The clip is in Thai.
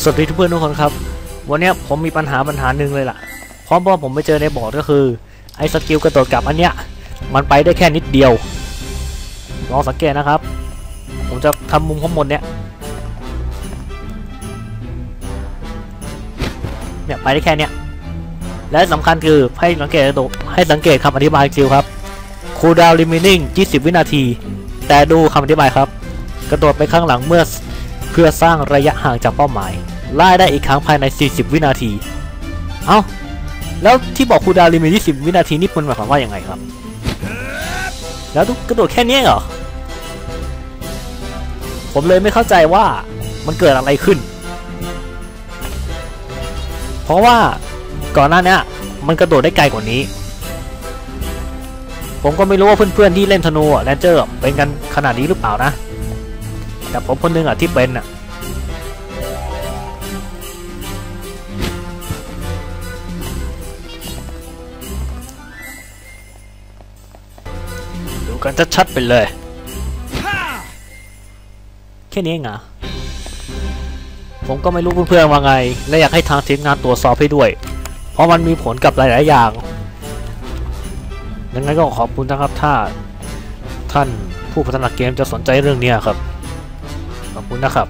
สวัสดีทุกเพื่อนทุกคนครับ วันนี้ผมมีปัญหาปัญหาหนึ่งเลยล่ะเพราะว่าผมไปเจอในบอร์ดก็คือ ไอ้สกิลกระโดดกลับอันเนี้ยมันไปได้แค่นิดเดียวลองสังเกตนะครับ ผมจะทำมุมข้างบนเนี้ยเนี่ยไปได้แค่เนี้ยและสำคัญคือให้สังเกตดูให้สังเกตคำอธิบายคิวครับคูลดาวน์ลิมินิ่ง20 วินาที แต่ดูคำอธิบายครับ กระโดดไปข้างหลังเมื่อ เพื่อสร้างระยะห่างจากเป้าหมายไล่ได้อีกครั้งภายใน 40 วินาที เอ้า แล้วที่บอกคูดาวลิมิต20 วินาทีนี่มันหมายความว่าอย่างไงครับ แล้วกระโดดแค่นี้เหรอ ผมเลยไม่เข้าใจว่ามันเกิดอะไรขึ้น เพราะว่าก่อนหน้านี้มันกระโดดได้ไกลกว่านี้ ผมก็ไม่รู้ว่าเพื่อนๆที่เล่นธนูแรนเจอร์เป็นกันขนาดนี้หรือเปล่านะ แต่ผมคนหนึงอะที่เป็นอะดูกันชัดๆไปเลย แค่นี้เองเหรอผมก็ไม่รู้เพื่อนๆว่าไง และอยากให้ทางทีมงานตรวจสอบให้ด้วย เพราะมันมีผลกับหลายๆอย่างยังไงก็ขอบคุณนะครับถ้าท่านผู้พัฒนาเกมจะสนใจเรื่องเนี้ยครับ ขอบคุณนะครับ